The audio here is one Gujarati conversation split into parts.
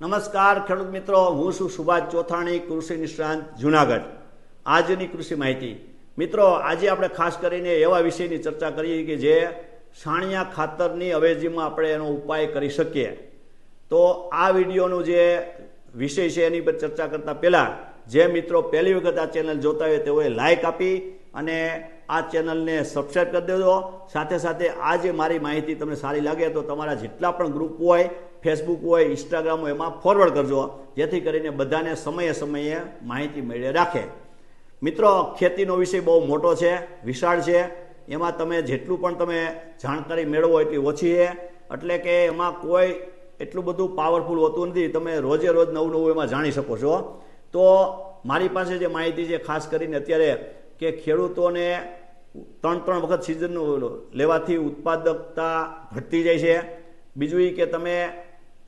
નમસ્કાર ખેડૂત મિત્રો, હું છું સુભાષ ચોથાણી, કૃષિ નિષ્ણાંત, જુનાગઢ. આજની કૃષિ માહિતી. મિત્રો, આજે આપણે ખાસ કરીને એવા વિષયની ચર્ચા કરીએ કે જે છાણિયા ખાતરની અવેજીમાં આપણે એનો ઉપાય કરી શકીએ. તો આ વિડીયોનું જે વિષય છે એની પર ચર્ચા કરતા પહેલાં, જે મિત્રો પહેલી વખત આ ચેનલ જોતા હોય તેઓએ લાઈક આપી અને આ ચેનલને સબસ્ક્રાઈબ કરી દેજો. સાથે સાથે આ જે મારી માહિતી તમને સારી લાગે તો તમારા જેટલા પણ ગ્રુપ હોય ફેસબુક હોય ઇન્સ્ટાગ્રામ હોય, એમાં ફોરવર્ડ કરજો. જેથી કરીને બધાને સમયે સમયે માહિતી મેળવી રાખે. મિત્રો, ખેતીનો વિષય બહુ મોટો છે, વિશાળ છે. એમાં તમે જેટલું પણ તમે જાણકારી મેળવો એટલી ઓછી છે. એટલે કે એમાં કોઈ એટલું બધું પાવરફુલ હોતું નથી. તમે રોજે રોજ નવું નવું એમાં જાણી શકો છો. તો મારી પાસે જે માહિતી છે, ખાસ કરીને અત્યારે કે ખેડૂતોને ત્રણ ત્રણ વખત સિઝનનું લેવાથી ઉત્પાદકતા ઘટતી જાય છે. બીજું એ કે તમે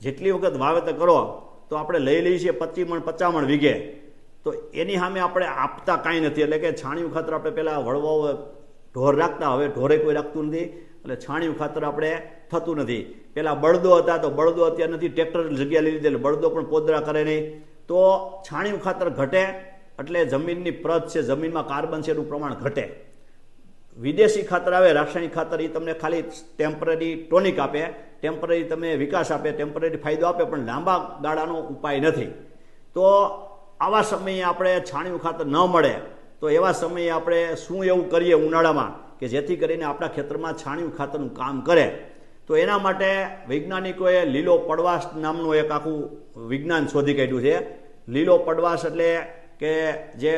જેટલી વખત વાવેતર કરો, તો આપણે લઈ લઈએ છીએ પચી મણ પચામણ વીઘે. તો એની સામે આપણે આપતા કાંઈ નથી. એટલે કે છાણિયું ખાતર આપણે પહેલાં વળવાઓ ઢોર રાખતા, હવે ઢોરે કોઈ રાખતું નથી. એટલે છાણિયું ખાતર આપણે થતું નથી. પહેલાં બળદો હતા, તો બળદો અત્યારે નથી ટ્રેક્ટર જગ્યા લીધી એટલે બળદો પણ પોદરા કરે નહીં. તો છાણિયું ખાતર ઘટે, એટલે જમીનની પ્રત છે, જમીનમાં કાર્બન છે, એનું પ્રમાણ ઘટે. વિદેશી ખાતર આવે, રાસાયણિક ખાતર એ તમને ખાલી ટેમ્પરરી ટોનિક આપે ટેમ્પરરી તમે વિકાસ આપે ટેમ્પરરી ફાયદો આપે, પણ લાંબા ગાળાનો ઉપાય નથી. તો આવા સમયે આપણે છાણિયું ખાતર ન મળે, તો એવા સમયે આપણે શું એવું કરીએ ઉનાળામાં કે જેથી કરીને આપણા ખેતરમાં છાણિયું ખાતરનું કામ કરે. તો એના માટે વૈજ્ઞાનિકોએ લીલો પડવાશ નામનું એક આખું વિજ્ઞાન શોધી કાઢ્યું છે. લીલો પડવાશ એટલે કે જે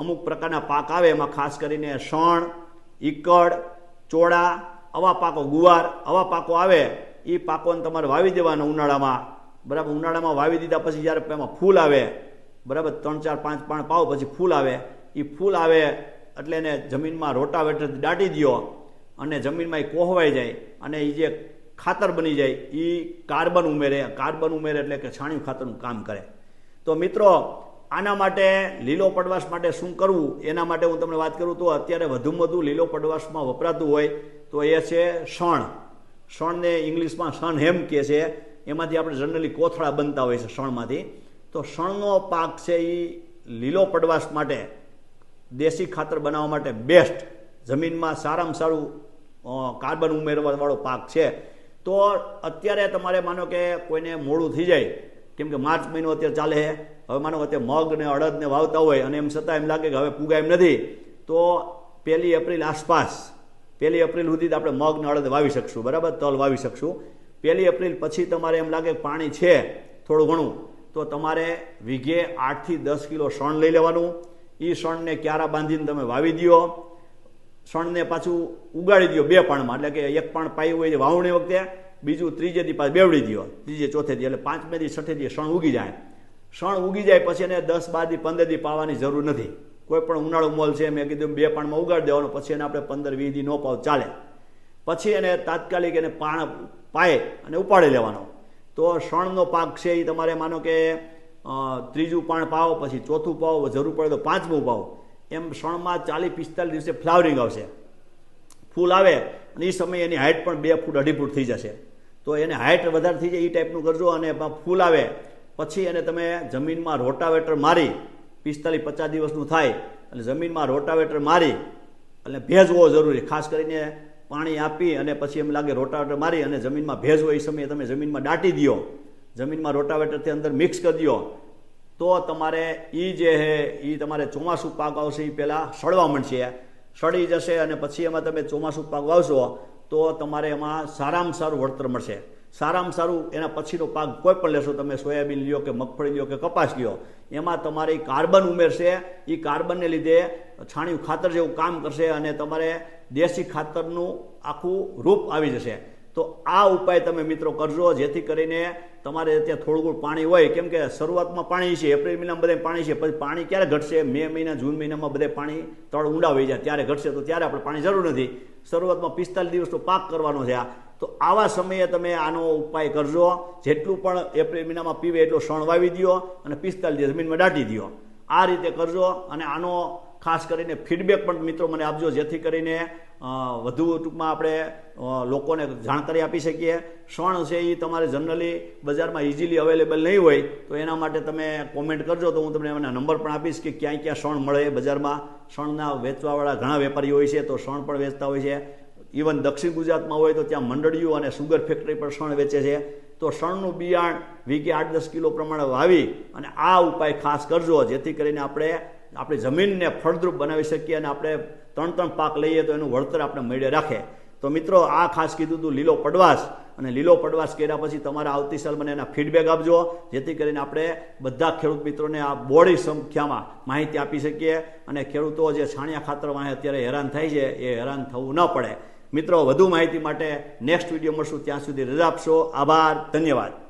અમુક પ્રકારના પાક આવે, એમાં ખાસ કરીને શણ ઈકડ, ચોળા, આવા પાકો ગુવાર, આવા પાકો આવે એ પાકોને તમારે વાવી દેવાના ઉનાળામાં. બરાબર, ઉનાળામાં વાવી દીધા પછી જ્યારે એમાં ફૂલ આવે, બરાબર, ત્રણ, ચાર, પાંચ પાણ પાવ પછી ફૂલ આવે. એ ફૂલ આવે એટલે એને જમીનમાં રોટાવેટર દાટી દો અને જમીનમાં એ કોહવાઈ જાય અને એ જે ખાતર બની જાય એ કાર્બન ઉમેરે. કાર્બન ઉમેરે એટલે કે છાણિયું ખાતરનું કામ કરે. તો મિત્રો આના માટે લીલો પડવાશ માટે શું કરવું? એના માટે હું તમને વાત કરું તો અત્યારે વધુમાં વધુ લીલો પડવાશમાં વપરાતું હોય તો એ છે શણ શણને ઇંગ્લિશમાં શણ હેમ કહે છે. એમાંથી આપણે જનરલી કોથળા બનતા હોય છે શણમાંથી તો શણનો પાક છે એ લીલો પડવાશ માટે દેશી ખાતર બનાવવા માટે બેસ્ટ જમીનમાં સારામાં સારું કાર્બન ઉમેરવાવાળો પાક છે. તો અત્યારે તમારે માનો કે કોઈને મોડું થઈ જાય કેમ કે માર્ચ મહિનો અત્યારે ચાલે છે. હવે માનો અત્યારે મગ ને અડદ ને વાવતા હોય અને એમ છતાં એમ લાગે કે હવે પૂગા એમ નથી. તો પહેલી એપ્રિલ આસપાસ, પહેલી એપ્રિલ સુધી આપણે મગ ને અડદ વાવી શકશું, બરાબર? તલ વાવી શકશું. પહેલી એપ્રિલ પછી તમારે એમ લાગે પાણી છે, થોડું ઘણું. તો તમારે વીઘે આઠથી દસ કિલો શણ લઈ લેવાનું. એ શણને ક્યારા બાંધીને તમે વાવી દો શણને પાછું ઉગાડી દો બે પાણમાં. એટલે કે એક પાણ પાયું હોય વાવણી વખતે. બીજું ત્રીજે દી પાછું બેવડી દો ત્રીજે, ચોથે દી, એટલે પાંચમે દી, છઠ્ઠે દી શણ ઉગી જાય. શણ ઉગી જાય પછી એને દસ, બાર દી, પંદર દી પાવાની જરૂર નથી. કોઈ પણ ઉનાળો મોલ છે, મેં કીધું બે પાણમાં ઉગાડી દેવાનો, પછી એને આપણે પંદર, વીસ દી નો પાવ ચાલે. પછી એને તાત્કાલિક એને પાણ પાય અને ઉપાડી લેવાનો. તો શણનો પાક છે એ તમારે માનો કે ત્રીજું પાણ પાવો, પછી ચોથું પાવો જરૂર પડે તો પાંચમું પાવો. એમ શણમાં ચાલીસ, પિસ્તાલીસ દિવસે ફ્લાવરિંગ આવશે. ફૂલ આવે અને એ સમયે એની હાઇટ પણ બે ફૂટ અઢી ફૂટ થઈ જશે. તો એને હાઇટ વધારે થઈ જાય એ ટાઈપનું કરજો અને એમાં ફૂલ આવે. પછી એને તમે જમીનમાં રોટાવેટર મારી, પિસ્તાલીસ પચાસ દિવસનું થાય એટલે જમીનમાં રોટાવેટર મારી, એટલે ભેજ હોવો જરૂરી. ખાસ કરીને પાણી આપી અને પછી એમ લાગે રોટાવેટર મારી અને જમીનમાં ભેજ હોય એ સમયે તમે જમીનમાં દાટી દો. જમીનમાં રોટાવેટરથી અંદર મિક્સ કરી દો. તો તમારે એ જે છે એ તમારે ચોમાસું પાક આવશે એ પહેલાં સડવા મળશે સડી જશે અને પછી એમાં તમે ચોમાસું પાક વાવશો તો તમારે એમાં સારામાં સારું વળતર મળશે. સારામાં સારું એના પછીનો પાક કોઈ પણ લેશો, તમે સોયાબીન લ્યો કે મગફળી લ્યો કે કપાસ લ્યો, એમાં તમારે કાર્બન ઉમેરશે. એ કાર્બનને લીધે છાણિયું ખાતર જેવું કામ કરશે અને તમારે દેશી ખાતરનું આખું રૂપ આવી જશે. તો આ ઉપાય તમે મિત્રો કરજો, જેથી કરીને તમારે ત્યાં થોડું પાણી હોય. કેમ કે શરૂઆતમાં પાણી છે, એપ્રિલ મહિનામાં બધે પાણી છે, પછી પાણી ક્યારે ઘટશે? મે મહિના, જૂન મહિનામાં બધે પાણી તળ ઊંડા વહી જાય. ત્યારે ઘટશે તો ત્યારે આપણે પાણી જરૂર નથી. શરૂઆતમાં પિસ્તાલીસ દિવસનો પાક કરવાનો છે તો આવા સમયે તમે આનો ઉપાય કરજો. જેટલું પણ એપ્રિલ મહિનામાં પીવે એટલો શણ વાવી દો અને પિસ્તાલીસ દિવસ જમીનમાં દાટી દો આ રીતે કરજો અને આનો ખાસ કરીને ફીડબેક પણ મિત્રો મને આપજો, જેથી કરીને વધુ ટૂંકમાં આપણે લોકોને જાણકારી આપી શકીએ. શણ છે એ તમારે જનરલી બજારમાં ઇઝીલી અવેલેબલ નહીં હોય, તો એના માટે તમે કોમેન્ટ કરજો, તો હું તમને એના નંબર પણ આપીશ કે ક્યાં ક્યાં શણ મળે બજારમાં. શણના વેચવાવાળા ઘણા વેપારીઓ હોય છે, તો શણ પણ વેચતા હોય છે. ઇવન દક્ષિણ ગુજરાતમાં હોય તો ત્યાં મંડળીઓ અને સુગર ફેક્ટરી પર શણ વેચે છે. તો શણનું બિયાણ વીઘે આઠ દસ કિલો પ્રમાણે વાવી અને આ ઉપાય ખાસ કરજો, જેથી કરીને આપણે આપણી જમીનને ફળદ્રુપ બનાવી શકીએ અને આપણે ત્રણ ત્રણ પાક લઈએ તો એનું વળતર આપણે મળે રાખે. તો મિત્રો, આ ખાસ કીધું હતું લીલો પડવાશ અને લીલો પડવાશ કર્યા પછી તમારા આવતી સાલ મને એના ફીડબેક આપજો, જેથી કરીને આપણે બધા ખેડૂત મિત્રોને આ બોડી સંખ્યામાં માહિતી આપી શકીએ. અને ખેડૂતો જે છાણિયા ખાતર વાંહે અત્યારે હેરાન થાય છે, એ હેરાન થવું ન પડે. મિત્રો, વધુ માહિતી માટે નેક્સ્ટ વીડિયો મળશું. ત્યાં સુધી રજા આપશો. આભાર. ધન્યવાદ.